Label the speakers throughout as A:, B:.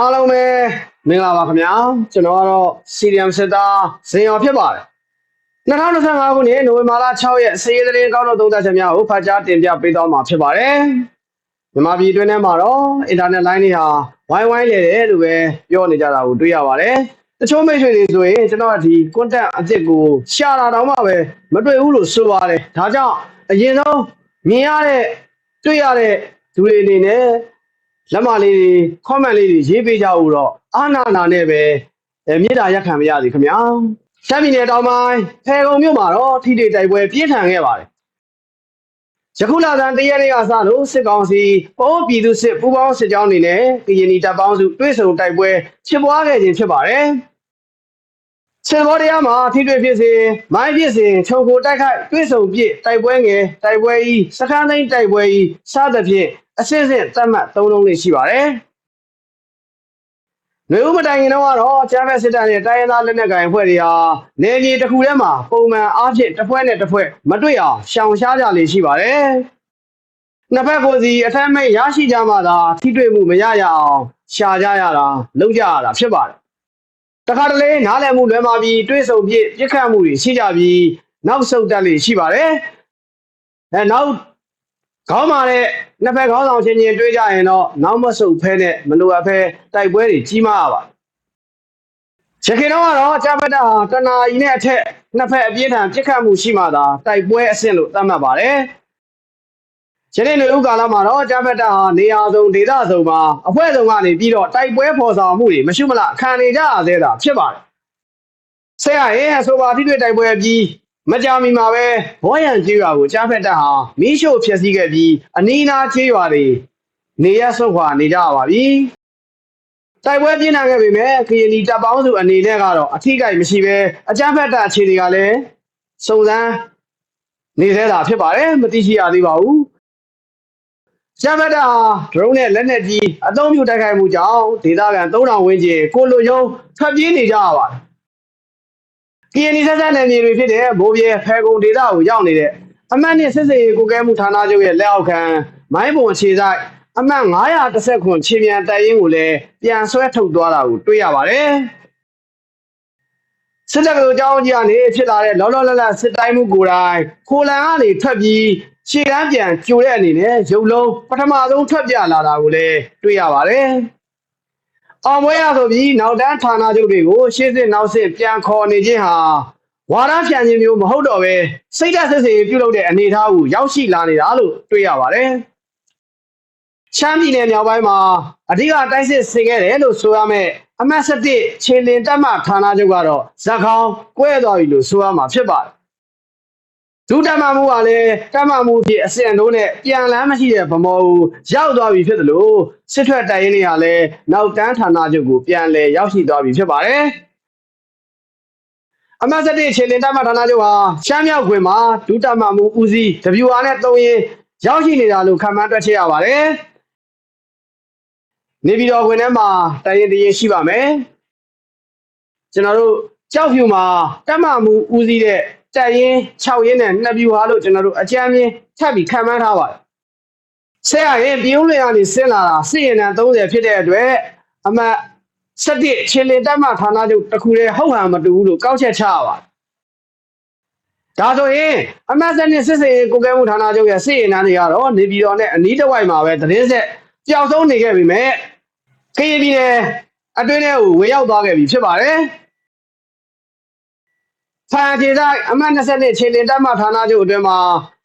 A: အားလုံးပဲမင်္ဂလာပါခင်ဗျာကျွန်တော်ကတော့ CDM စစ်သားဇင်ရော်ဖြစ်ပါတယ်2025ခုနှစ်နိုဝင်ဘာလ6ရက်စေရေးသတင်းကောင်းတော့သုံးသပ်ချက်များကိုဖတ်ကြားတင်ပြပေးသွားမှာဖြစ်ပါတယ်မြန်မာပြည်အတွင်းထဲမှာတော့ internet line တွေဟာဝိုင်းဝိုင်းလေတယ်လို့ပဲပြောနေကြတာကိုတွေ့ရပါတယ်တချို့မိတ်ဆွေတွေဆိုရင်ကျွန်တော်ကဒီ content အစ်စ်ကိုရှာတာတောင်မှပဲမတွေ့ဘူးလို့ဆိုပါတယ်ဒါကြောင့်အရင်ဆုံးမြင်ရတဲ့တွေ့ရတဲ့သူတွေအနေနဲ့ လက်မလေးတွေ comment လေးတွေရေးပေးကြဦးတော့အာနာနာနဲ့ပဲအဲမြေတားရက်ခံမရစီခင်ဗျာရှမ်းပြည်နယ်တောင်ပိုင်းဖယ်ကုံမြို့မှာတော့ထိတိတိုက်ပွဲပြင်းထန်ခဲ့ပါတယ်ယခုလာတဲ့တရက်နေ့ကစလို့စစ်ကောင်စီပေါ်ပြည်သူစစ်ပူးပေါင်းစစ်ကြောင်းအနေနဲ့ကရင်နီတပ်ပေါင်းစုတွဲဆုံတိုက်ပွဲဖြစ်ပွားခဲ့ခြင်းဖြစ်ပါတယ်စစ်ဘောတရားမှာထိတွေ့ဖြစ်စဉ်မိုင်းဖြစ်စဉ်ခြုံကိုတိုက်ခိုက်တွဲဆုံပြစ်တိုက်ပွဲငယ်တိုက်ပွဲဤစခန်းသိမ်းတိုက်ပွဲဤစသဖြင့် အစစ်အစစ်တတ်မှတ်သုံးလုံးလေးရှိပါတယ်။နေဦးမတိုင်ခင်တော့ကတော့ကျမ်းဖက်စစ်တပ်နဲ့တိုင်းရင်းသားလက်နက်ကိုင်အဖွဲ့တွေဟာနေပြည်တစ်ခုထဲမှာပုံမှန်အားဖြင့်တစ်ဖွဲ့နဲ့တစ်ဖွဲ့မတွေ့အောင်ရှောင်ရှားကြလေရှိပါတယ်။နှစ်ဖက်ကိုယ်စီအထက်မိတ်ရရှိကြမှသာထိတွေ့မှုမရရအောင်ရှာကြရတာလုပ်ကြရတာဖြစ်ပါတယ်။တခါတလေနားလည်မှုလွယ်မှာပြီးတွေးဆုံပြစ်ပြစ်ခတ်မှုတွေရှိကြပြီးနောက်ဆုတ်တက်လေရှိပါတယ်။အဲနောက် ခေါင်းမာတဲ့နှစ်ဖက်ခေါင်းဆောင်ချင်းချင်းတွေးကြရင်တော့နောက်မဆုတ်ဖဲနဲ့မလိုအပ်ဖဲတိုက်ပွဲတွေကြီးမားရပါရခင်တော့ကတော့ကြာပက်တာဟာတနာကြီးနဲ့အထက်နှစ်ဖက်အပြင်းထန်ပြစ်ခတ်မှုရှိမှသာတိုက်ပွဲအဆင့်လို့သတ်မှတ်ပါတယ်ယနေ့နေဥကာလမှာတော့ကြာပက်တာဟာနေရာစုံဒေသစုံမှာအဖွဲ့စုံကနေပြီးတော့တိုက်ပွဲဖော်ဆောင်မှုတွေမရှိမလားခံနေကြရသေးတာဖြစ်ပါတယ်ဆက်ရရင်အဆိုပါထိတွေ့တိုက်ပွဲပြီး မကြာမီမှာပဲဘောရန်ကျေးရွာကိုကြားဖက်တပ်ဟာမီးရှို့ဖျက်ဆီးခဲ့ပြီးအနီးအနားကျေးရွာတွေနေရဆုတ်ခွာနေကြရပါပြီ။တိုက်ပွဲပြင်းထန်ခဲ့ပေမဲ့ခရီးနီတပ်ပေါင်းစုအနေနဲ့ကတော့အထီးကိမရှိပဲအကြမ်းဖက်တပ်အခြေတွေကလည်းစုံစမ်းနေသေးတာဖြစ်ပါတယ်မသိရှိရသေးပါဘူး။ကျမ်းဖတ်တာဟာဒရုန်းနဲ့လက်နက်ကြီးအသုံးပြုတိုက်ခိုက်မှုကြောင့်ဒေသခံ3000ဝန်းကျင်ကိုလိုယုံထွက်ပြေးနေကြရပါတယ်။ KNY ဆက်ဆက်နယ်မြေတွေဖြစ်တဲ့ဘိုးပြဲဖဲကုံဒေသကိုရောက်နေတဲ့အမှတ်နှစ်စစ်စေးကိုကဲမှုဌာနချုပ်ရဲ့လက်အောက်ခံမိုင်းပုံအခြေဆိုင်အမှတ်930ခွန်ခြေမြန်တပ်ရင်းကိုလည်းပြန်ဆွဲထုတ်သွားတာကိုတွေ့ရပါတယ်။စစ်တပ်ကအကြောင်းကြီးကနေဖြစ်လာတဲ့လောလောလတ်လတ်စစ်တိုင်းမှုကိုယ်တိုင်ခိုလန်ကနေထွက်ပြီးရှေ့တန်းပြန်ကြိုတဲ့အနေနဲ့ရုပ်လုံးပထမဆုံးထွက်ပြလာတာကိုလည်းတွေ့ရပါတယ်။ အောင်ပွဲရဆိုပြီးနောက်တန်းဌာနချုပ်တွေကိုရှေ့စစ်နောက်စစ်ပြန်ခေါ်နေခြင်းဟာဝါရဖြန့်ခြင်းမျိုးမဟုတ်တော့ပဲစိတ်ဓာတ်စစ်စေးပြုလုပ်တဲ့အနေအထားကိုရောက်ရှိလာနေတာလို့တွေ့ရပါတယ်။ချမ်းပြည်နယ်မြောက်ပိုင်းမှာအဓိကတိုက်စစ်ဆင်ခဲ့တယ်လို့ဆိုရမယ်အမှတ်7ခြေလင်တပ်မဌာနချုပ်ကတော့ဇက်ခေါင်းကွဲသွားပြီလို့ဆိုရမှာဖြစ်ပါတယ်။ ဒုတက်မမှုကလည်းတက်မမှုဖြစ်အစင်တို့နဲ့ပြန်လန်းမရှိတဲ့ဗမောကိုရောက်သွားပြီဖြစ်တယ်လို့စစ်ထွက်တိုင်ရင်းတွေကလည်းနောက်တန်းဌာနချုပ်ကိုပြန်လည်ရောက်ရှိသွားပြီဖြစ်ပါတယ်။အမတ်စတိခြေလင်တပ်မဌာနချုပ်ဟာရှမ်းမြောက်ခွင်မှာဒုတက်မမှုဦးစီး WR နဲ့သုံးရင်ရောက်ရှိနေတာလို့ခံမှန်းတွက်ချက်ရပါတယ်။နေပြည်တော်ခွင်ထဲမှာတိုင်ရင်တရင်ရှိပါမယ်။ကျွန်တော်တို့ကြောက်ဖြူမှာတက်မမှုဦးစီးတဲ့ တက်ရင်6ရင်းနဲ့နှစ်ပြူဟာလို့ကျွန်တော်တို့အကြမ်းမြင်ထပ်ပြီးခံမှန်းထားပါတယ်။ဆက်ရရင်ပြုံးလျာကနေဆင်းလာတာစစ်ရင်တန်း30ဖြစ်တဲ့အတွက်အမတ်7ချင်းလင်တက်မဌာနချုပ်တစ်ခုတည်းဟုတ်ဟန်မတူဘူးလို့ကောက်ချက်ချရပါတယ်။ဒါဆိုရင်အမတ်စနစ်စစ်စေးကိုကဲမှုဌာနချုပ်ရဲ့စစ်ရင်တန်းတွေကတော့နေပြည်တော်နဲ့အနီးတစ်ဝိုက်မှာပဲသတင်းဆက်ပျောက်ဆုံးနေခဲ့ပြီမဲ့ကရင်ပြည်နယ်အတွင်းထဲကိုဝင်ရောက်သွားခဲ့ပြီဖြစ်ပါတယ်။ ဖန်ကျေဆိုင်အမှတ်22ခြေလင်တပ်မဌာနချုပ်အတွင်းမှာ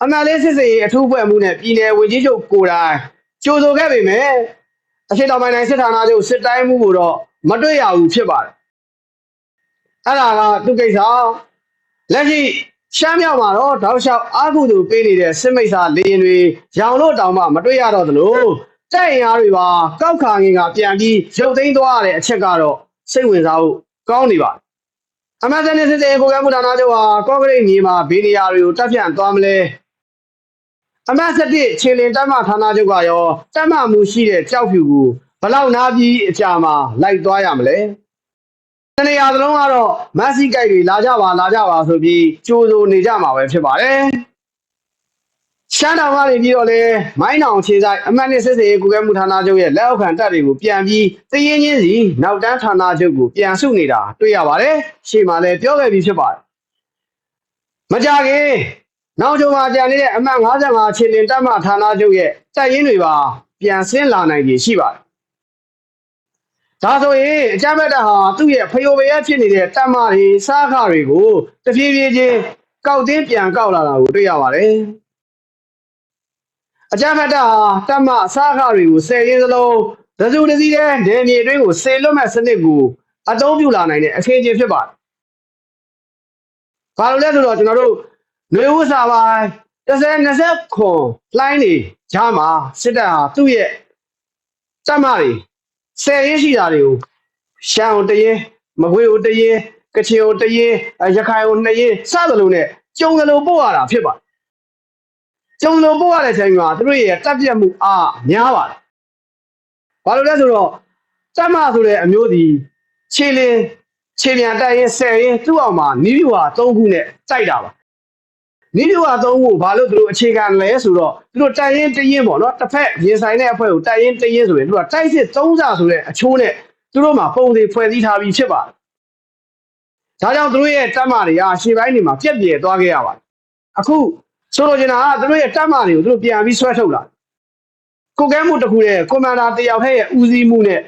A: အမှတ်လေးစစ်စေးအထူးဖွဲ့မှုနဲ့ပြည်နယ်ဝန်ကြီးချုပ်ကိုယ်တိုင်ကြိုဆိုခဲ့ပေမဲ့အရှိတော်ပိုင်းတိုင်းစစ်ဌာနချုပ်စစ်တိုင်းမှုကိုတော့မတွေ့ရဘူးဖြစ်ပါတယ်။အဲ့ဒါကသူကိစ္စလက်ရှိရှမ်းမြောက်မှာတော့တောက်လျှောက်အာဟုသူပေးနေတဲ့စစ်မိတ်စာလေရင်တွေရောင်လို့တောင်မှမတွေ့ရတော့သလိုတိုက်ရင်အားတွေပါကောက်ခါငင်ကပြန်ပြီးရုပ်သိမ်းသွားရတဲ့အချက်ကတော့စိတ်ဝင်စားဖို့ကောင်းနေပါတယ် အမတ်တန်စစ်တဲ့ကိုကမှုဌာနချုပ်ဟာကော့ဂရိတ်မြေမှာဘေးနေရာတွေကိုတပ်ဖြန့်သွားမလဲအမတ်ဆက်တစ်ခြေလင်တပ်မဌာနချုပ်ကရောတပ်မမှုရှိတဲ့ကြောက်ဖြူကိုဘလောက်နာပြီးအကြာမှာလိုက်သွားရမလဲတနေရာသလုံးကတော့မက်ဆီကိုက်တွေလာကြပါလာကြပါဆိုပြီးကြိုးစိုးနေကြမှာပဲဖြစ်ပါတယ် ရှမ်းတောင်ကနေပြီးတော့လေမိုင်းတောင်ခြေဆိုင်အမှတ်နှစ်စစ်စေးကုကဲမှုဌာနချုပ်ရဲ့လက်အောက်ခံတပ်တွေကိုပြန်ပြီးတရင်ချင်းစီနောက်တန်းဌာနချုပ်ကိုပြန်ဆုနေတာတွေ့ရပါတယ်ရှေ့မှာလည်းပြောခဲ့ပြီးဖြစ်ပါတယ်မကြခင်နောက်ကျော်မှာကြံနေတဲ့အမှတ်55ခြေလင်တပ်မဌာနချုပ်ရဲ့တပ်ရင်းတွေပါပြန်ဆင်းလာနိုင်ပြီရှိပါတယ်ဒါဆိုရင်အကြမ်းဖက်တပ်ဟာသူ့ရဲ့ဖယိုပရဲဖြစ်နေတဲ့တပ်မတွေစားခတွေကိုတပြေးပြေးချင်းကောက်တင်းပြန်ကောက်လာတာကိုတွေ့ရပါတယ် အကြမ်းဖက်တပ်ဟာတပ်မစားခတွေကိုဆယ်ရင်းစလုံးသစုတစည်းတဲ့ဒေမြေတွင်းကိုဆေလွတ်မဲ့စနစ်ကိုအသုံးပြုလာနိုင်တဲ့အခင်းချင်းဖြစ်ပါတယ်။ဘာလို့လဲဆိုတော့ကျွန်တော်တို့ຫນွေဥစာပိုင်း30 20ခွန်လိုင်းနေဂျာမှာစစ်တပ်ဟာသူ့ရဲ့တပ်မတွေဆယ်ရင်းရှိတာတွေကိုရှမ်းကိုတရင်မကွေးကိုတရင်ကချင်ကိုတရင်အဲရခိုင်ကိုနှစ်ရင်စသလိုနဲ့ကျုံသလိုပို့ရတာဖြစ်ပါတယ် ကျုံသလိုပို့ရတဲ့အချိန်မှာသူတို့ရဲ့တပ်ပြတ်မှုအားများပါတယ်ဘာလို့လဲဆိုတော့တပ်မဆိုတဲ့အမျိုးဒီခြေလင်းခြေပြန်တိုက်ရင်ဆယ်ရင်သူ့အောင်မှာနီးပြူဟာ၃ခုနဲ့တိုက်တာပါနီးပြူဟာ၃ခုကိုဘာလို့သူတို့အခြေခံလဲဆိုတော့သူတို့တိုက်ရင်တရင်ပေါ့နော်တစ်ဖက်ရင်ဆိုင်တဲ့အဖွဲ့ကိုတိုက်ရင်တရင်ဆိုရင်သူကတိုက်စစ်၃စာဆိုတဲ့အချိုးနဲ့သူတို့မှာပုံစံဖွဲ့စည်းထားပြီးဖြစ်ပါတယ်ဒါကြောင့်သူတို့ရဲ့တပ်မတွေကရှေ့ပိုင်းတွေမှာပြက်ပြဲသွားခဲ့ရပါတယ်အခု ဆိုလိုချင်တာကသူတို့ရဲ့တပ်မတွေကိုသူတို့ပြန်ပြီးဆွဲထုတ်လာကိုကဲမှုတစ်ခုရဲ့ကွန်မန်ဒါတယောက်ထဲရဲ့ဦးစီးမှုနဲ့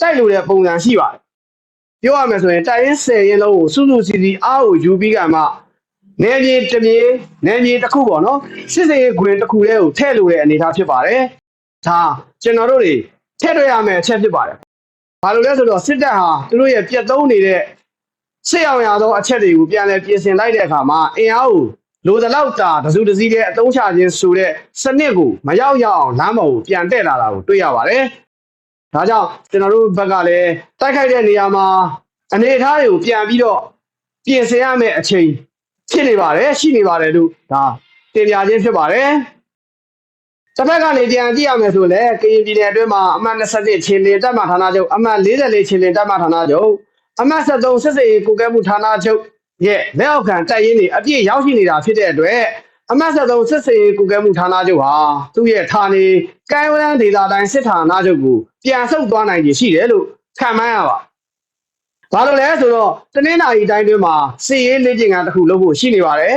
A: တိုက်လို့တဲ့ပုံစံရှိပါတယ်ပြောရမယ်ဆိုရင်တိုက်ရင်10ရင်လုံးကိုစုစုစီစီအားကိုယူပြီးကမှနေမြေတစ်မြေနေမြေတစ်ခုပေါ့နော်စစ်စေးခွင်တစ်ခုလေးကိုထည့်လို့တဲ့အနေအထားဖြစ်ပါတယ်ဒါကျွန်တော်တို့တွေထည့်တွေ့ရမယ့်အချက်ဖြစ်ပါတယ်ဘာလို့လဲဆိုတော့စစ်တပ်ဟာသူတို့ရဲ့ပြက်သုံးနေတဲ့စစ်အောင်ရသောအချက်တွေကိုပြန်လည်ပြင်ဆင်လိုက်တဲ့အခါမှာအင်အားကို လိုသလောက်တာတစုတစည်းတဲ့အတုံးချခြင်းဆိုတဲ့စနစ်ကိုမရောက်ရောက်အောင်လမ်းပေါ်ကိုပြန်တက်လာတာကိုတွေ့ရပါတယ်။ဒါကြောင့်ကျွန်တော်တို့ဘက်ကလည်းတိုက်ခိုက်တဲ့နေရာမှာအနေအထားတွေကိုပြန်ပြီးတော့ပြင်ဆင်ရမယ့်အချိန်ဖြစ်နေပါတယ်ရှိနေပါတယ်လို့ဒါတင်ပြခြင်းဖြစ်ပါတယ်။တစ်ဖက်ကနေပြန်ကြည့်ရမယ်ဆိုလည်းကရင်ပြည်နယ်အတွင်းမှာအမှတ်27ချင်းလင်တပ်မဌာနချုပ်အမှတ်44ချင်းလင်တပ်မဌာနချုပ်အမှတ်73စစ်စေးကိုကဲမှုဌာနချုပ် ရဲ့လက်အောက်ခံတပ်ရင်းတွေအပြည့်ရောက်ရှိနေတာဖြစ်တဲ့အတွက်အမတ်ဆက်သုံးစစ်စေးကုကဲမှုဌာနချုပ်ဟာသူ့ရဲ့ဌာနေကိုင်းဝရန်ဒေသတိုင်းစစ်ဌာနချုပ်ကိုပြန်ဆုတ်သွားနိုင်ခြေရှိတယ်လို့ခံမှန်းရပါဘာလို့လဲဆိုတော့တနင်္လာရီတိုင်းတွင်းမှာစစ်ရေးလေ့ကျင့်ခန်းတစ်ခုလုပ်ဖို့ရှိနေပါတယ်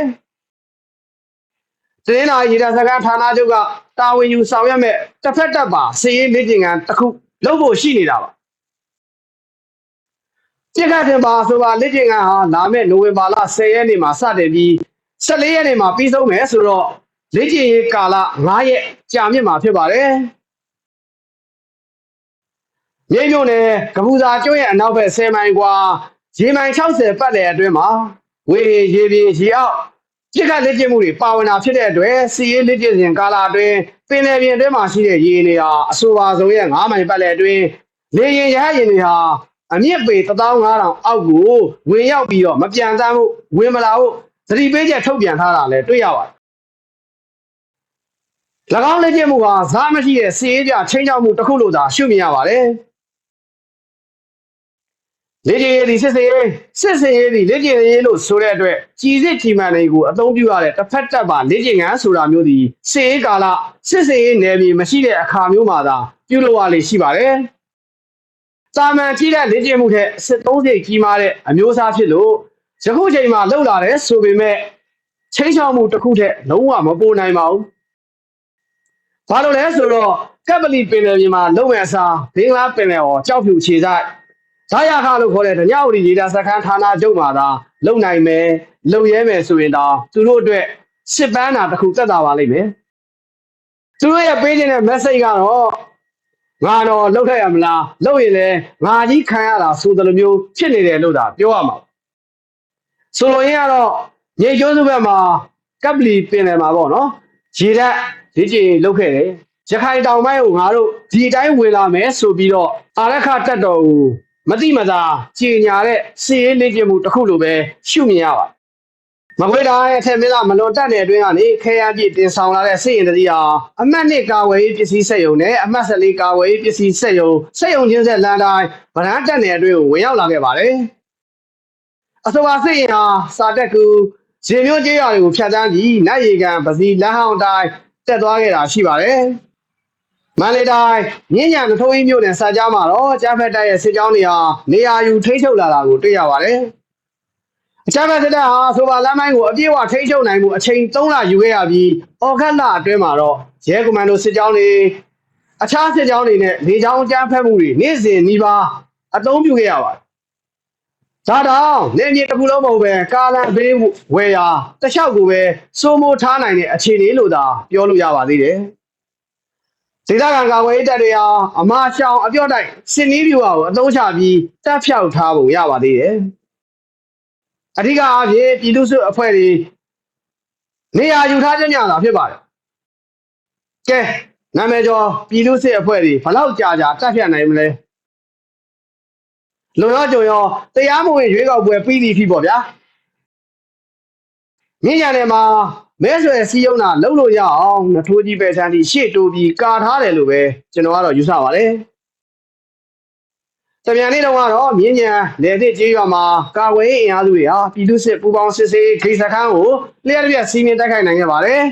A: တနင်္လာရီဒါစကန်ဌာနချုပ်ကတာဝန်ယူဆောင်ရွက်မဲ့တစ်ဖက်တပ်ပါစစ်ရေးလေ့ကျင့်ခန်းတစ်ခုလုပ်ဖို့ရှိနေတာပါ ပြစ်ခတ်တင်ပါဆိုပါလက်ကျင်ကဟာလာမယ့်နိုဝင်ဘာလ10ရက်နေ့မှာစတင်ပြီး14ရက်နေ့မှာပြီးဆုံးမယ်ဆိုတော့လက်ကျင်ရေးကာလ9ရက်ကြာမြင့်မှာဖြစ်ပါတယ်။မြေမြုံနယ်ကပူစာကျွန်းရဲ့အနောက်ဘက်10မိုင်ကွာရေမိုင်60ပတ်လည်အတွင်းမှာဝေရေပြေရေအောက်ပြစ်ခတ်လက်ကျင်မှုတွေပါဝင်တာဖြစ်တဲ့အတွက်စီရေးလက်ကျင်စဉ်ကာလအတွင်းပင်လယ်ပြင်အတွင်းမှာရှိတဲ့ရေနေဟာအဆိုပါဆုံးရဲ့9မိုင်ပတ်လည်အတွင်းလေရင်ရဟရင်တွေဟာ အမြင့်ပေ15000အောက်ကိုဝင်ရောက်ပြီးတော့မပြန်တမ်းဖို့ဝင်မလာဖို့သတိပေးချက်ထုတ်ပြန်ထားတာလည်းတွေ့ရပါတယ်။၎င်းလက်ကျင့်မှုဟာဇာမရှိတဲ့စီးရေးကြချင်းချောက်မှုတစ်ခုလို့သာရှုမြင်ရပါတယ်။လေ့ကျင့်ရေးဒီစစ်စေးစစ်စေးရေးဒီလေ့ကျင့်ရေးလို့ဆိုတဲ့အတွက်ကြီးစစ်ကြီးမှန်တွေကိုအသုံးပြုရတဲ့တစ်ဖက်တပ်ပါလေ့ကျင့်ခန်းဆိုတာမျိုးဒီစေးကာလစစ်စေးရေးနယ်မြေမရှိတဲ့အခါမျိုးမှာသာပြုလုပ်ရလေရှိပါတယ်။ စာမန်ကြီးတဲ့လေ့ကျင့်မှုထက်စစ်သုံးစိတ်ကြီးမားတဲ့အမျိုးအစားဖြစ်လို့ယခုချိန်မှာလှုပ်လာတယ်ဆိုပေမဲ့ချင်းချောက်မှုတစ်ခုထက်လုံးဝမပိုနိုင်ပါဘူး။ဘာလို့လဲဆိုတော့ကပ်ပလီပင်လယ်ပြင်မှာလုံမဲ့အစားဘင်္ဂလားပင်လယ်ော်ကြောက်ဖြူခြေဆိုင်ဇာယာခလို့ခေါ်တဲ့ဓညဝတီရေဒါစခန်းဌာနချုပ်မှာသာလုံနိုင်မယ်လုံရဲမယ်ဆိုရင်တော့သူတို့အတွက်စစ်ပန်းတာတစ်ခုတက်တာပါလိမ့်မယ်။သူတို့ရဲ့ပေးခြင်းတဲ့ message ကတော့ ငါတော့လှုပ်ထက်ရမလားလှုပ်ရင်လည်းငါကြီးခံရတာဆိုတယ်လိုမျိုးဖြစ်နေတယ်လို့သာပြောရမှာဆိုလိုရင်းကတော့ရေကျိုးစုဘက်မှာကပ်ပလီပင်လယ်မှာပေါ့နော်ရေဓာတ်ရေကြည်လှုပ်ခဲ့တယ်ရခိုင်တောင်ပိုင်းကိုငါတို့ဒီအတိုင်းဝင်လာမယ်ဆိုပြီးတော့အာရခတက်တော်ကိုမတိမသာကြီးညာတဲ့စီရေးလေ့ကျင့်မှုတစ်ခုလိုပဲရှုမြင်ရပါ မကွေးတိုင်းအထက်မင်းသားမလွန်တက်တဲ့အတွင်းကနေခဲရပြည့်တင်ဆောင်လာတဲ့စစ်ရင်တတိဟာအမှတ်နှစ်ကာဝေးပစ္စည်းဆက်ယုံနဲ့အမှတ်၁၄ကာဝေးပစ္စည်းဆက်ယုံဆက်ယုံချင်းဆက်လန်တိုင်းဗရန်တက်တဲ့အတွင်းကိုဝင်ရောက်လာခဲ့ပါတယ်။အဆိုပါစစ်ရင်ဟာစာတက်ကူရေမျိုးကျေးရွာတွေကိုဖြတ်တန်းပြီးနိုင်ရီကန်ပစီလမ်းဟောင်းတိုင်းတက်သွားခဲ့တာရှိပါတယ်မန္တလေးတိုင်းမြင်းညာနထုံးကြီးမြို့နယ်စကြားမှာတော့ကြားဖက်တိုက်ရဲ့စစ်ကြောင်းတွေဟာနေရာယူထိန်းချုပ်လာတာကိုတွေ့ရပါတယ် အကြမ်းဖက်စစ်တပ်ဟာဆိုပါလမ်းမိုင်းကိုအပြည့်အဝထိန်းချုပ်နိုင်မှုအချိန်3လယူခဲ့ရပြီးအော်ခတ်လအတွင်းမှာတော့ရဲကွန်မန်ဒိုစစ်ကြောင်းတွေအခြားစစ်ကြောင်းတွေနဲ့လေကြောင်းအကြမ်းဖက်မှုတွေနေ့စဉ်နှီးပါအသုံးပြုခဲ့ရပါတယ်။ဒါတောင်နေမြေတစ်ခုလုံးမဟုတ်ပဲကာလန်ဘေးဝယ်ရာတခြားကိုပဲစိုးမိုးထားနိုင်တဲ့အခြေအနေလို့သာပြောလို့ရပါသေးတယ်။ဒေသခံကာကွယ်ရေးတပ်တွေဟာအမာရှောင်အပြော့တိုက်စစ်နီးပြူဟာကိုအသုံးချပြီးတပ်ဖြောက်ထားပုံရပါသေးတယ်။ အဓိကအားဖြင့်ပြည်သူ့စစ်အဖွဲ့တွေနေရာယူထားခြင်းများတာဖြစ်ပါတယ်။ကဲနာမည်ကျော်ပြည်သူ့စစ်အဖွဲ့တွေဘယ်လောက်ကြာကြာတက်ဖြတ်နိုင်မလဲ။လုံရောကြုံရောတရားမဝင်ရွေးကောက်ပွဲပြီးပြီဖြစ်ပေါ့ဗျာ။မြင်းရံထဲမှာမဲဆွယ်စီးရုံးတာလုပ်လို့ရအောင်နထိုးကြီးပဲဆန်းတီရှေ့တိုးပြီးကာထားတယ်လို့ပဲကျွန်တော်ကတော့ယူဆပါတယ်။ တမြန်နေ့တုန်းကတော့မြင်းညံလေသစ်ကျေးရွာမှာကာဝေးအင်အားစုတွေဟာပြည်သူ့စစ်ပူးပေါင်းစစ်ဆေးခိစခန်းကိုလျှက်တစ်ပြက်စီးမြင်တိုက်ခိုက်နိုင်ခဲ့ပါတယ်။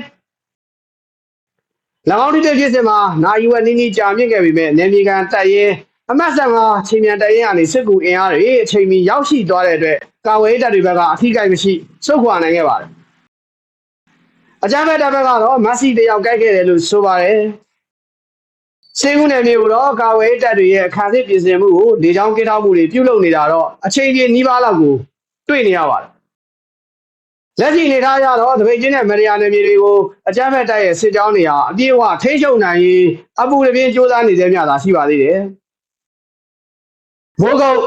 A: ၎င်းတိတဲ့ဖြစ်စဉ်မှာနိုင်ယူဝနီနီကြာမြင့်ခဲ့ပေမဲ့နေမြေကန်တပ်ရင်အမတ်ဆန်ကချိန်မြန်တပ်ရင်ကနေစစ်ကူအင်အားတွေအချိန်မီရောက်ရှိသွားတဲ့အတွက်ကာဝေးတပ်တွေဘက်ကအထီးကိုက်မရှိစုခွာနိုင်ခဲ့ပါတယ်။အကြမ်းဖက်တပ်ဘက်ကတော့မက်ဆီတယောက်ကိုက်ခဲ့တယ်လို့ဆိုပါတယ်။ စေကူးနယ်မြေကိုတော့ကာဝေးတပ်တွေရဲ့အခါစစ်ပြင်ဆင်မှုကိုလေကြောင်းကင်းထောက်မှုတွေပြုလုပ်နေတာတော့အချိန်ကြီးနီးပါးလောက်ကိုတွေ့နေရပါတယ်။လက်ရှိအနေထားရတော့တပိတ်ချင်းနဲ့မရယာနယ်မြေတွေကိုအကြမ်းဖက်တပ်ရဲ့စစ်ကြောင်းတွေဟာအပြည့်အဝထိန်းချုပ်နိုင်ရေးအပူတပြင်းစ조사နေသေးမြတာရှိပါသေးတယ်။မိုးကုတ်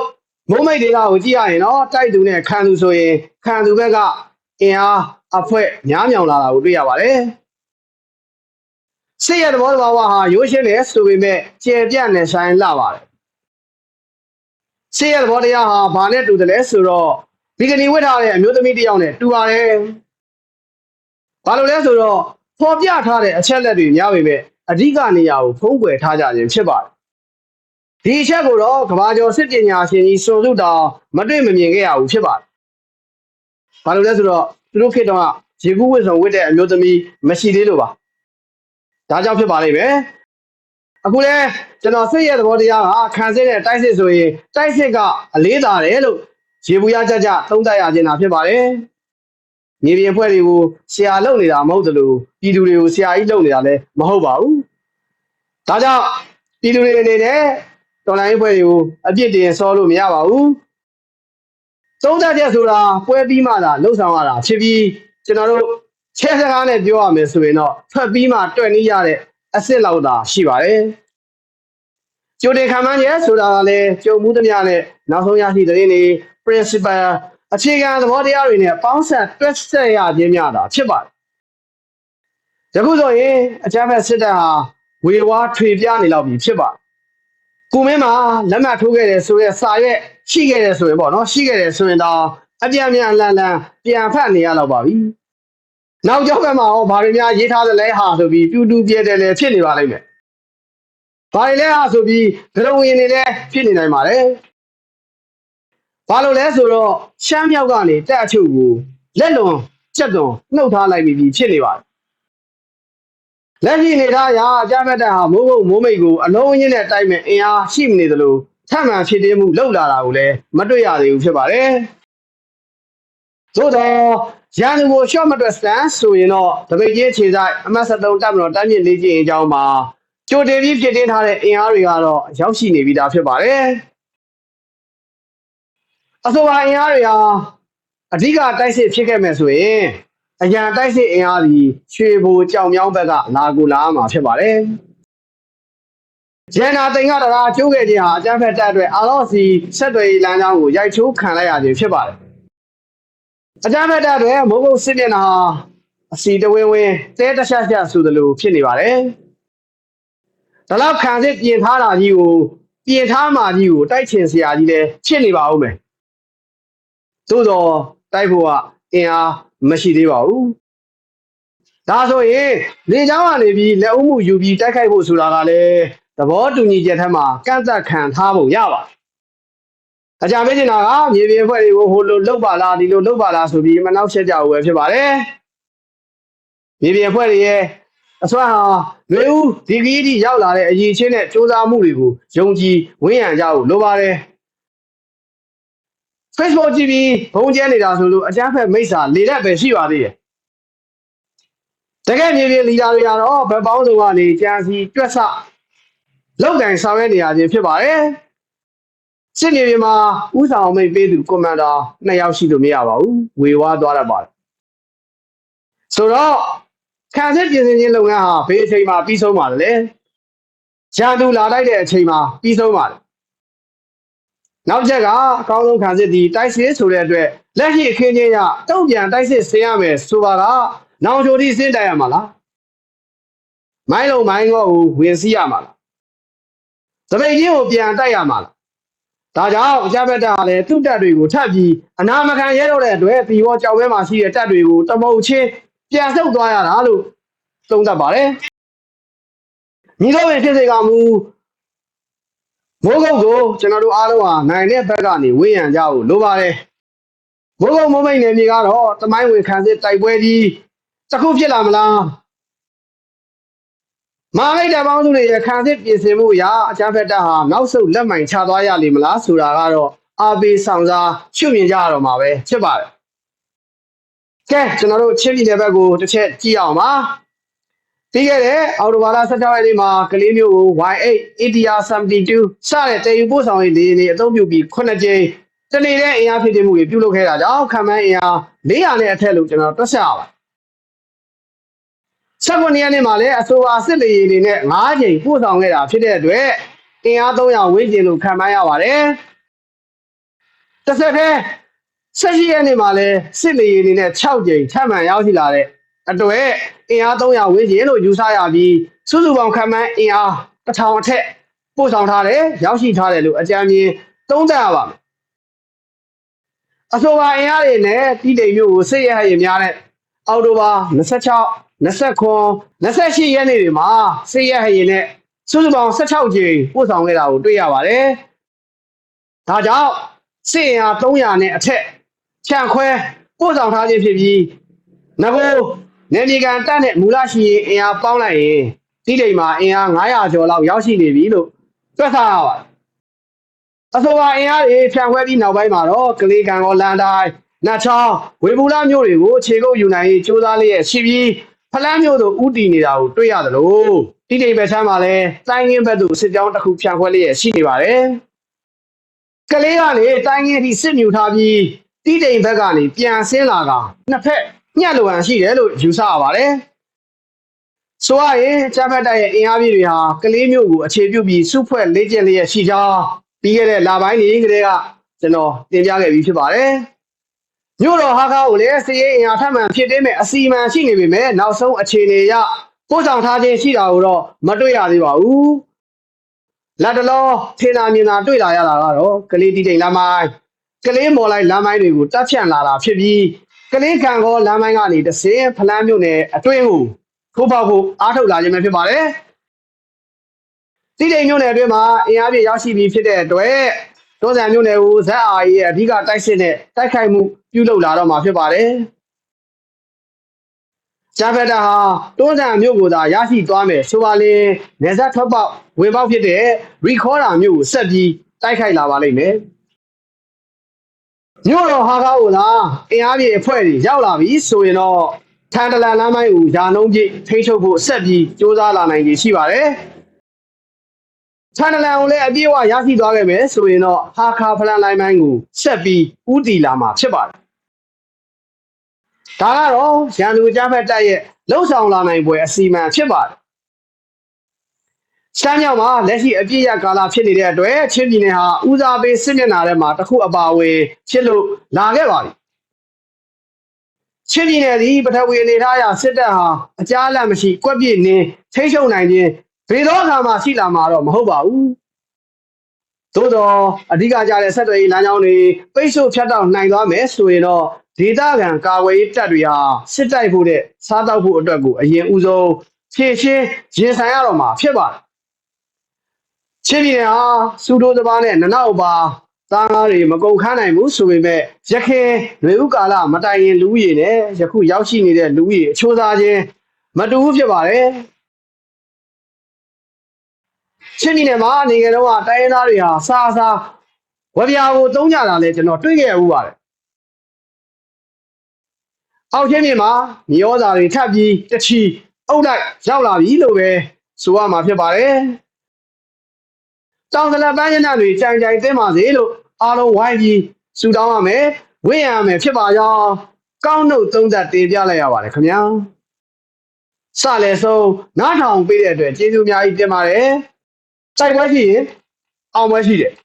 A: မိုးမိတ်တွေကကိုကြည့်ရရင်တော့တိုက်သူနဲ့ခံသူဆိုရင်ခံသူဘက်ကအင်အားအဖွဲ့များမြောင်လာတာကိုတွေ့ရပါတယ်။ စစ်ရဲ့သဘောတဘာဝဟာရိုးရှင်းတယ်ဆိုပေမဲ့ကျေပြန့်နဲ့ဆိုင်လာပါတယ်စစ်ရဲ့သဘောတရားဟာဘာနဲ့တူတယ်လဲဆိုတော့ဒီကနေ့ဝတ်ထားတဲ့အမျိုးသမီးတစ်ယောက်နဲ့တူပါတယ်ဘာလို့လဲဆိုတော့ဖော်ပြထားတဲ့အချက်လက်တွေများပေမဲ့အဓိကနေရာကိုဖုံးကွယ်ထားကြခြင်းဖြစ်ပါတယ်ဒီအချက်ကိုတော့ကဘာကျော်စစ်ပညာရှင်ကြီးစွန်စုတောင်မတွေ့မမြင်ခဲ့ရဘူးဖြစ်ပါတယ်ဘာလို့လဲဆိုတော့သူတို့ခေတ္တကရေကူးဝတ်စုံဝတ်တဲ့အမျိုးသမီးမရှိသေးလို့ပါ ဒါကြောင့်ဖြစ်ပါလိမ့်မယ်အခုလဲကျွန်တော်စိတ်ရဲ့သဘောတရားကခံစစ်တဲ့တိုက်စစ်ဆိုရင်တိုက်စစ်ကအလေးသာတယ်လို့ရေဘူးရကြကြသုံးသပ်ရခြင်းတာဖြစ်ပါတယ်မြေပြင်ဖွဲ့တွေကိုဆရာလုပ်နေတာမဟုတ်သလိုပြည်သူတွေကိုဆရာကြီးလုပ်နေတာလည်းမဟုတ်ပါဘူးဒါကြောင့်ပြည်သူတွေအနေနဲ့တော်လိုင်းဖွဲ့တွေကိုအပြစ်တင်ဆောလို့မရပါဘူးသုံးသပ်ချက်ဆိုတာပွဲပြီးမှသာလှုပ်ဆောင်ရတာဖြစ်ပြီးကျွန်တော်တို့ ချဲစကားနဲ့ပြောရမယ်ဆိုရင်တော့ဖတ်ပြီးမှတွေ့နေရတဲ့အစ်စ်လောက်သာရှိပါတယ်ကြိုတင်ခံမှန်းရဲဆိုတာကလည်းကြုံမှုသမျှနဲ့နောက်ဆုံးရရှိတဲ့နေ principle အခြေခံသဘောတရားတွေနဲ့ပေါင်းစပ်တွက်ဆက်ရခြင်းများတာဖြစ်ပါတယ်ယခုဆိုရင်အကြမ်းဖက်စစ်တပ်ဟာဝေဝါးထွေပြနေလောက်ပြီဖြစ်ပါတယ်ကိုမင်းမှာလက်မှတ်ထိုးခဲ့တယ်ဆိုရဲစာရွက်ရှိခဲ့တယ်ဆိုရင်ပေါ့နော်ရှိခဲ့တယ်ဆိုရင်တော့အပြန်ပြန်လန်လန်ပြန်ဖတ်နေရတော့ပါပြီ နောက်ကျောင်းဘက်မှာဟောဘာတွေများရေးထားသလဲဟာဆိုပြီးတူတူပြဲတယ်လည်းဖြစ်နေပါလိမ့်မယ်။ဘာတွေလဲဟာဆိုပြီးဂရုဝင်နေလည်းဖြစ်နေနိုင်ပါတယ်။ဘာလို့လဲဆိုတော့ရှမ်းမြောက်ကနေတက်အချုပ်ကိုလက်လွန်ချက်သွန်နှုတ်ထားလိုက်ပြီးဖြစ်နေပါတယ်။လက်ရှိနေသားရာအကြမ်းဖက်တပ်ဟာမိုးကုတ်မိုးမိတ်ကိုအလုံးရင်းနဲ့တိုက်မဲ့အင်အားရှိမနေသလိုထပ်မံဖြစ်သေးမှုလောက်လာတာကိုလည်းမတွေ့ရသေးဘူးဖြစ်ပါတယ်။သို့တော့ ရန်သူကိုရှော့မတွက်စတန်ဆိုရင်တော့တပိတ်ကြီးခြေဆိုင်အမတ်73တပ်မတော်တိုင်းမြင့်လေးကြီးအကြောင်းမှာကြိုတင်ပြီးဖြစ်တင်ထားတဲ့အင်အားတွေကတော့ရောက်ရှိနေပြီသားဖြစ်ပါတယ်အဆိုပါအင်အားတွေဟာအဓိကတိုက်စစ်ဖြစ်ခဲ့မယ်ဆိုရင်အရန်တိုက်စစ်အင်အားကြီးရွှေဘိုကြောင်မြောင်းဘက်ကလာကူလာမှာဖြစ်ပါတယ်ဂျန်နာတင်ကတရာကျိုးခဲ့ခြင်းဟာအကြမ်းဖက်တပ်အတွက်အာလော့စီဆက်သွယ်ရေးလမ်းကြောင်းကိုရိုက်ချိုးခံလိုက်ရခြင်းဖြစ်ပါတယ် အကြမ်းဖက်တပ်တွေမိုးကုတ်စစ်မျက်နှာဟာအစီတဝင်းဝင်းတဲတရှက်ရှက်ဆိုသလိုဖြစ်နေပါတယ်။ဒါလောက်ခံစစ်ပြင်ထားတာကြီးကိုပြင်ထားမှကြီးကိုတိုက်ချင်စရာကြီးလဲဖြစ်နေပါဦးမယ်။သို့တော့တိုက်ဖို့ကအင်အားမရှိသေးပါဘူး။ဒါဆိုရင်လေချောင်းကနေပြီးလက်ဦးမှုယူပြီးတိုက်ခိုက်ဖို့ဆိုတာကလည်းသဘောတူညီချက်ထက်မှကန့်သက်ခံထားဖို့ရပါတယ် အကြံပေးချင်တာကမြေပြင်အဖွဲ့တွေကိုဟိုလိုလှုပ်ပါလားဒီလိုလှုပ်ပါလားဆိုပြီးမနှောက်ရှက်ကြဘူးပဲဖြစ်ပါတယ်မြေပြင်အဖွဲ့တွေရဲ့အစွမ်းဟာလူဦးဒီကကြီးကြီးရောက်လာတဲ့အရေးချင်းနဲ့စ조사မှုတွေကိုယုံကြည်ဝန်းရံကြဖို့လိုပါတယ် Facebook ကြည့်ပြီးဘုံကျဲနေတာဆိုလို့အကြမ်းဖက်မိစ္ဆာလေရက်ပဲရှိပါသေးတယ်တကယ်မြေပြင်လီဒါတွေကတော့ဗက်ပေါင်းစုံကနေကြံစီတွက်ဆလောက်တိုင်ဆောင်ရွက်နေရခြင်းဖြစ်ပါတယ် စစ်မြေပြင်မှာဥဆောင်အမိတ်ပေးသူကွန်မန်ဒါနှစ်ယောက်ရှိလို့မရပါဘူးဝေဝါးသွားတတ်ပါတယ်ဆိုတော့ခံစစ်ပြင်ဆင်ခြင်းလုပ်ငန်းဟာဘေးအချိန်မှာပြီးဆုံးပါတယ်လေရန်သူလာလိုက်တဲ့အချိန်မှာပြီးဆုံးပါတယ်နောက်တစ်ချက်ကအကောင်းဆုံးခံစစ်ဒီတိုက်စစ်ဆိုတဲ့အတွက်လက်ရှိအခင်းချင်းရတုံ့ပြန်တိုက်စစ်ဆင်းရမယ်ဆိုပါကနောင်ချိုတိဆင်းတိုက်ရမှာလားမိုင်းလုံးမိုင်းငေါ့ကိုဝင်စီးရမှာလားသပိတ်ကြီးကိုပြန်တိုက်ရမှာလား ဒါကြောင့်အကြမ်းဖက်တပ်ကလည်းသူ့တပ်တွေကိုထပ်ပြီးအနာမခံရဲတော့တဲ့အတွက်ပြီးတော့ကြောက်ဝဲမှာရှိတဲ့တပ်တွေကိုတမုတ်ချင်းပြန်ဆုတ်သွားရတာလို့သုံးသပ်ပါတယ်ညီတော်ဝင်ဖြစ်စေကမူမိုးကုတ်ကိုကျွန်တော်တို့အားလုံးဟာနိုင်တဲ့ဘက်ကနေဝေးရန်ကြဖို့လိုပါတယ်မိုးကုတ်မိုးမိတ်နယ်မြေကတော့တမိုင်းဝင်ခံစစ်တိုက်ပွဲကြီးတစ်ခုဖြစ်လာမလား မာမိတ်တပ်ပေါင်းစုတွေရဲ့ခံစစ်ပြင်ဆင်မှုအရာအကြမ်းဖက်တပ်ဟာနောက်ဆုတ်လက်မှန်ချသွားရလိမ့်မလားဆိုတာကတော့အာဘေဆောင်စားရှုမြင်ကြရတော့မှာပဲဖြစ်ပါတယ်ကဲကျွန်တော်တို့ချင်းပြည်နယ်ဘက်ကိုတစ်ချက်ကြည့်အောင်ပါပြီးခဲ့တဲ့အော်တိုဘာလ16ရက်နေ့မှာကလေးမျိုးကို Y8 ATR 72စတဲ့တည်ယူပို့ဆောင်ရေးလေယာဉ်တွေအသုံးပြုပြီး9ကြိမ်တနေတဲ့အင်အားဖြစ်တည်မှုတွေပြုလုပ်ခဲ့တာကြောင့်ခံမှန်းအင်အား400နဲ့အထက်လို့ကျွန်တော်တွက်ဆက်ရပါ 16ရက်နေ့မှာလည်းအဆိုပါစစ်လေယာဉ်တွေနဲ့9ကြိမ်ပို့ဆောင်ခဲ့တာဖြစ်တဲ့အတွက်အင်အား300ဝန်းကျင်လို့ခံမှန်းရပါတယ်တစ်ဆက်တည်းဆက်ရှိရက်နေ့မှာလည်းစစ်လေယာဉ်တွေနဲ့6ကြိမ်ထပ်မံရောက်ရှိလာတဲ့အတွက်အင်အား300ဝန်းကျင်လို့ယူဆရပြီးစုစုပေါင်းခံမှန်းအင်အား1000အထက်ပို့ဆောင်ထားတယ်ရောက်ရှိထားတယ်လို့အကြမ်းမြင်သုံးသပ်ရပါမယ်အဆိုပါအင်အားတွေနဲ့တိတိမ်မျိုးကိုစစ်ရဟရင်များတဲ့အောက်တိုဘာ26 29 28ရက်နေ့တွေမှာစစ်ရဟရင်နဲ့စုစုပေါင်း16ကြိမ်ပို့ဆောင်ခဲ့တာကိုတွေ့ရပါတယ်ဒါကြောင့်စစ်အင်အား300နဲ့အထက်ခြံခွဲပို့ဆောင်ထားခြင်းဖြစ်ပြီးငကိုနေမြေကန်တက်တဲ့မူလရှိရင်အင်အားပေါင်းလိုက်ရင်ဒီချိန်မှာအင်အား900ကျော်လောက်ရောက်ရှိနေပြီလို့တွက်ဆရပါတယ်အဆိုပါအင်အားတွေဖြန့်ခွဲပြီးနောက်ပိုင်းမှာတော့ကလေးကံကောလန်တိုင်းနတ်ချောင်းဝေဘူလာမျိုးတွေကိုခြေကုပ်ယူနိုင်ရေးစူးစမ်းလျက်ရှိပြီး ဖလန်းမျိုးတို့ဥတီနေတာကိုတွေ့ရတယ်လို့တိတိမ်ပဲချမ်းမှာလဲတိုင်းရင်းဘက်သို့စစ်ကြောင်းတစ်ခုဖြန့်ခွဲလျက်ရှိနေပါတယ်ကလေးကနေတိုင်းရင်းထိစစ်မြူထားပြီးတိတိမ်ဘက်ကနေပြန်ဆင်းလာကနှစ်ဖက်ညှက်လိုဟန်ရှိတယ်လို့ယူဆရပါတယ်ဆိုရရင်ချမ်းဖတ်တိုက်ရဲ့အင်အားပြည့်တွေဟာကလေးမျိုးကိုအခြေပြုပြီးစုဖွဲ့လေ့ကျင့်လျက်ရှိကြောင်းပြီးခဲ့တဲ့လပိုင်းတွေကတည်းကကျွန်တော်တင်ပြခဲ့ပြီးဖြစ်ပါတယ်။ မြို့တော်ဟာကားကိုလည်းစီးရင်အင်အားထပ်မံဖြစ်သေးမဲ့အစီအမံရှိနေပေမဲ့နောက်ဆုံးအခြေအနေအရပို့ဆောင်ထားခြင်းရှိတာကိုတော့မတွေ့ရသေးပါဘူး။လက်တလောထင်သာမြင်သာတွေ့လာရတာကတော့ကလေးတီတိန်လမ်းမိုင်းကလေးမော်လိုက်လမ်းမိုင်းတွေကိုတပ်ဖြန့်လာတာဖြစ်ပြီးကလေးကံကောလမ်းမိုင်းကနေတစင်းဖလန်းမြို့နယ်အတွင်းကိုထိုးပေါက်ဖို့အားထုတ်လာခြင်းပဲဖြစ်ပါတယ်။တိတိမ်မြို့နယ်အတွင်းမှာအင်အားပြည့်ရောက်ရှိပြီးဖြစ်တဲ့အတွက် တွန်းဆန်မြို့နယ်ကိုဇက်အာရဲ့အဓိကတိုက်စစ်နဲ့တိုက်ခိုက်မှုပြုလုပ်လာတော့မှာဖြစ်ပါတယ်။ဂျာဖက်တာဟာတွန်းဆန်မြို့ကိုသာရရှိသွားမယ်ဆိုပါလေနေဆက်ထွက်ပေါက်ဝင်ပေါက်ဖြစ်တဲ့ recorder မြို့ကိုဆက်ပြီးတိုက်ခိုက်လာပါလိမ့်မယ်။မြို့တော်ဟာကားကိုသာအင်အားပြည့်အဖွဲ့တွေရောက်လာပြီဆိုရင်တော့ထန်တလန်လမ်းမိုင်းကိုယာနှုံးပြည့်ထိန်းချုပ်ဖို့ဆက်ပြီးစ조사လာနိုင်ကြီးရှိပါတယ်။ ချန်နလန်ကိုလည်းအပြည့်အဝရရှိသွားခဲ့မယ်ဆိုရင်တော့ဟာခါဖလန်လိုင်းမိုင်းကိုဆက်ပြီးဥတီလာမှာဖြစ်ပါတယ်ဒါကတော့ရန်သူကြားဖက်တက်ရဲ့လှုပ်ဆောင်လာနိုင်ပွဲအစီအမံဖြစ်ပါတယ်စမ်းမြောက်မှာလက်ရှိအပြည့်ရကာလဖြစ်နေတဲ့အတွက်ချင်းပြည်နယ်ဟာဦးစားပေးစစ်မျက်နှာထဲမှာတစ်ခုအပါအဝင်ဖြစ်လို့လာခဲ့ပါပြီချင်းပြည်နယ်ဒီပထဝီအနေထားအရစစ်တပ်ဟာအကြားအလန့်မရှိကွက်ပြည့်နေထိချုံနိုင်ခြင်း ဘယ်တော့အခါမှရှိလာမှာတော့မဟုတ်ပါဘူးသို့တော့အဓိကကြတဲ့ဆက်သွယ်ရေးလမ်းကြောင်းတွေပိတ်ဆို့ဖြတ်တောက်နိုင်သွားမယ်ဆိုရင်တော့ဒေသခံကာဝေးတပ်တွေဟာစစ်တိုက်ဖို့တဲ့စားတောက်ဖို့အတွက်ကိုအရင်ဦးဆုံးဖြည့်ရှင်းရင်ဆိုင်ရတော့မှာဖြစ်ပါတယ်ချင်းပြည်နယ်ဟာစူတိုးတပားနဲ့နနောက်ပါသားကားတွေမကုန်ခန်းနိုင်ဘူးဆိုပေမဲ့ရခင်ရွေဥကာလမတိုင်ရင်လူဦးရေနဲ့ယခုရောက်ရှိနေတဲ့လူဦးရေအချိုးစားချင်းမတူဘူးဖြစ်ပါတယ် ချင်းပြည်နယ်မှာနေငယ်တော့ကတိုင်းရင်းသားတွေဟာစားစားဝပြာကိုသုံးကြတာလဲကျွန်တော်တွေ့ခဲ့ရဦးပါတယ်အောက်ချင်းပြည်မှာမြေဩဇာတွေထပ်ပြီးတချီအုတ်လိုက်ရောက်လာပြီလို့ပဲဆိုရမှာဖြစ်ပါတယ်တောင်ကလပန်းရနတွေကြိုင်ကြိုင်တင်းပါစေလို့အားလုံးဝိုင်းပြီးဆူတောင်းရမယ်ဝင့်ရမယ်ဖြစ်ပါကြောင်းကောင်းနှုတ်သုံးသက်တင်ပြလိုက်ရပါတယ်ခင်ဗျာစလည်းဆုံးနားထောင်ပေးတဲ့အတွက်ကျေးဇူးအများကြီးတင်ပါတယ် စိုက်ပွဲရှိရင်အောင်ပွဲရှိတယ်